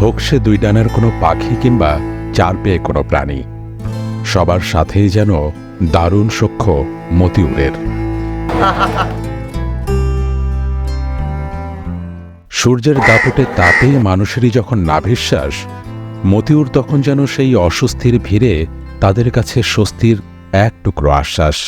হোক সে দুই ডানার কোনো পাখি কিংবা চার পেয়ে কোনো প্রাণী। সবার সাথেই যেন দারুণ সখ্য মতিউরের। সূর্যের দাপটে তাপে মানুষেরই যখন নাভিশ্বাস, মতিউর তখন যেন সেই অস্বস্তির ভিড়ে তাদের কাছে স্বস্তির এক টুকরো আশ্বাস।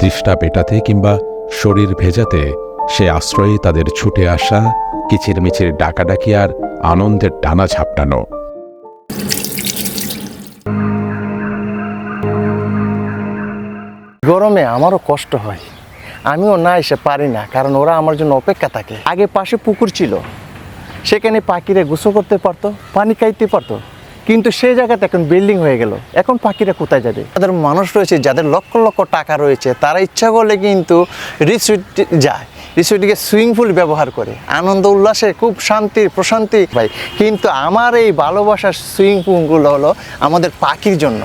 তৃষ্ণা পেটাতে কিংবা শরীর ভেজাতে সে আশ্রয়ে তাদের ছুটে আসা, কিচিরমিচির ডাকাডাকি আর আনন্দের টানা ঝাপটানো। গরমে আমারও কষ্ট হয়। আমিও না এসে পারি না, কারণ ওরা আমার জন্য অপেক্ষা থাকে। আগে পাশে পুকুর ছিল। সেখানে পাখিরা গোসল করতে পারতো, পানি খাইতে পারতো। কিন্তু সেই জায়গাতে এখন বিল্ডিং হয়ে গেল। এখন পাখিরা কোথায় যাবে? তাদের মানুষ রয়েছে, যাদের লক্ষ লক্ষ টাকা রয়েছে, তারা ইচ্ছা করলে কিন্তু রিসুইট যায়। রিসুইটকে সুইমিং পুল ব্যবহার করে। আনন্দ, উল্লাসে, খুব শান্তি, প্রশান্তি। পাই কিন্তু আমার এই ভালোবাসার সুইমিং পুলগুলো হলো আমাদের পাখির জন্য।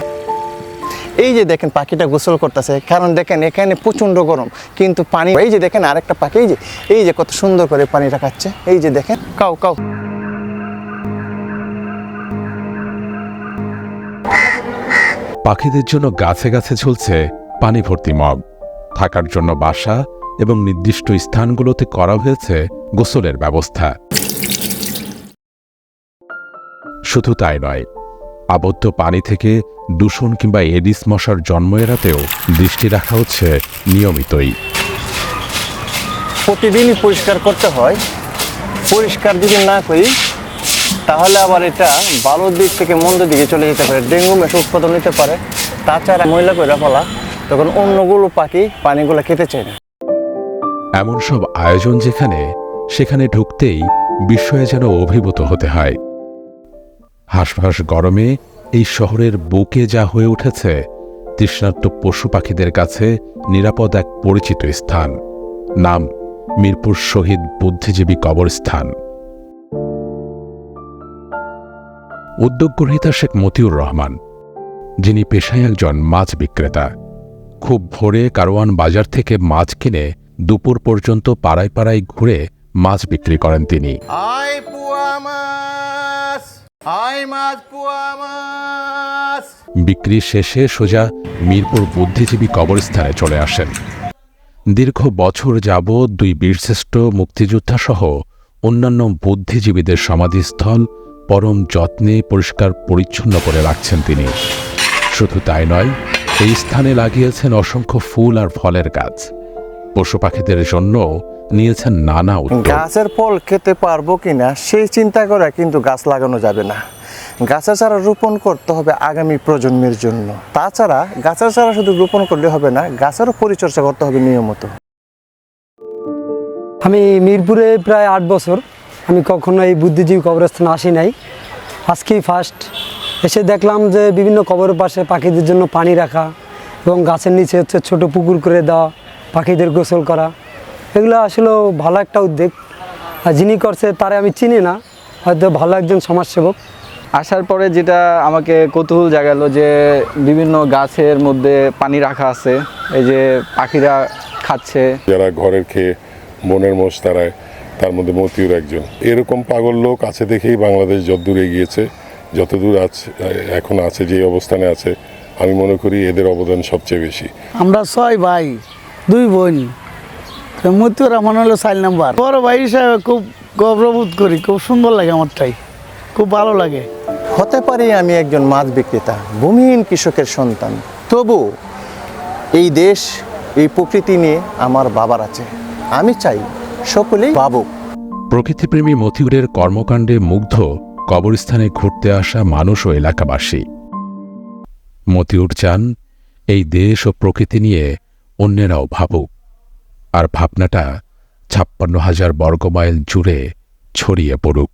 এই যে দেখেন পাখিটা গোসল করতেছে, কারণ দেখেন এখানে প্রচণ্ড গরম, কিন্তু পানি এই যে দেখেন আরেকটা পাখি, এই যে এই যে কত সুন্দর করে পানিটা খাচ্ছে। এই যে দেখেন কাউ কাউ পাখিদের জন্য গাছে গাছে ঝুলছে পানি ভর্তি মগ। থাকার জন্য বাসা এবং নির্দিষ্ট স্থানগুলোতে করা হয়েছে গোসলের ব্যবস্থা। শুধু তাই নয়, আবদ্ধ পানি থেকে দূষণ কিংবা এডিস মশার জন্ম এড়াতেও দৃষ্টি রাখা হচ্ছে নিয়মিতই। প্রতিদিনই পরিষ্কার করতে হয়। পরিষ্কার যদি না করি, তাহলে আবার এটা ভালো দিক থেকে মন্দ দিকে চলে যেতে পারে, ডেঙ্গু মেশো উৎপাদন নিতে পারে। তাছাড়া ময়লা করে ফেলা, তখন অন্যগুলো পাখি পানিগুলো খেতে চায় না। এমন সব আয়োজন যেখানে, সেখানে ঢুকতেই বিস্ময়ে যেন অভিভূত হতে হয়। হাঁসফাঁস গরমে এই শহরের বুকে যা হয়ে উঠেছে, তৃষ্ণার্ত পশু পাখিদের কাছে নিরাপদ এক পরিচিত স্থান। নাম, মিরপুর শহীদ বুদ্ধিজীবী কবরস্থান। উদ্যোগ গ্রহীতা শেখ মতিউর রহমান, যিনি পেশায় একজন মাছ বিক্রেতা। খুব ভোরে কারওয়ান বাজার থেকে মাছ কিনে দুপুর পর্যন্ত পাড়ায় পাড়ায় ঘুরে মাছ বিক্রি করেন তিনি। বিক্রি শেষে সোজা মিরপুর বুদ্ধিজীবী কবরস্থানে চলে আসেন। দীর্ঘ বছর যাবৎ দুই বীরশ্রেষ্ঠ মুক্তিযোদ্ধা সহ অন্যান্য বুদ্ধিজীবীদের সমাধিস্থল পরম যত্নে পরিষ্কার পরিচ্ছন্ন করে রাখছেন তিনি। শুধু তাই নয় এই স্থানে লাগিয়েছেন অসংখ্য ফুল আর ফলের গাছ। পশু পাখিদের জন্য নিয়েছেন নানা উদ্যোগ। গাছের ফল খেতে পারব কিনা সেই চিন্তা করে কিন্তু গাছ লাগানো যাবে না। গাছের চারা রোপণ করতে হবে আগামী প্রজন্মের জন্য। তাছাড়া গাছের চারা শুধু রোপণ করলে হবে না গাছেরও পরিচর্যা করতে হবে নিয়মিত। আমি মিরপুরে প্রায় আট বছর। আমি কখনো এই বুদ্ধিজীবী কবরস্থানে আসি নাই। আজকেই ফার্স্ট এসে দেখলাম যে বিভিন্ন কবরের পাশে পাখিদের জন্য পানি রাখা এবং গাছের নিচে হচ্ছে ছোট পুকুর করে দেওয়া। পাখিদের গোসল করা এগুলো আসলে ভালো একটা উদ্যোগ। আর যিনি করছে তারে আমি চিনি না হয়তো ভালো একজন সমাজসেবক। আসার পরে যেটা আমাকে কৌতূহল জাগালো যে বিভিন্ন গাছের মধ্যে পানি রাখা আছে এই যে পাখিরা খাচ্ছে। যারা ঘরের খেয়ে মনের মোষ তারায় তার মধ্যে মতিউর একজন। এরকম পাগল লোক আছে দেখেই বাংলাদেশ যতদূর এগিয়েছে যতদূর আছে এখন আছে যে অবস্থানে আছে আমি মনে করি এদের অবদান সবচেয়ে বেশি। আমরা ছয় ভাই। দুই বোন। মতিউর রহমান হলো চার নাম্বার। বড় ভাই হিসাবে খুব গৌরবোধ করি খুব সুন্দর লাগে আমারটাই খুব ভালো লাগে। হতে পারি আমি একজন মাছ বিক্রেতা ভূমিহীন কৃষকের সন্তান। তবু এই দেশ এই প্রকৃতি নিয়ে আমার বাবার আছে। আমি চাই সকলেই ভাবুক। প্রকৃতিপ্রেমী মতিউরের কর্মকাণ্ডে মুগ্ধ কবরস্থানে ঘুরতে আসা মানুষ ও এলাকাবাসী। মতিউর চান এই দেশ ও প্রকৃতি নিয়ে অন্যেরাও ভাবুক। আর ভাবনাটা ছাপ্পান্ন হাজার বর্গমাইল জুড়ে ছড়িয়ে পড়ুক।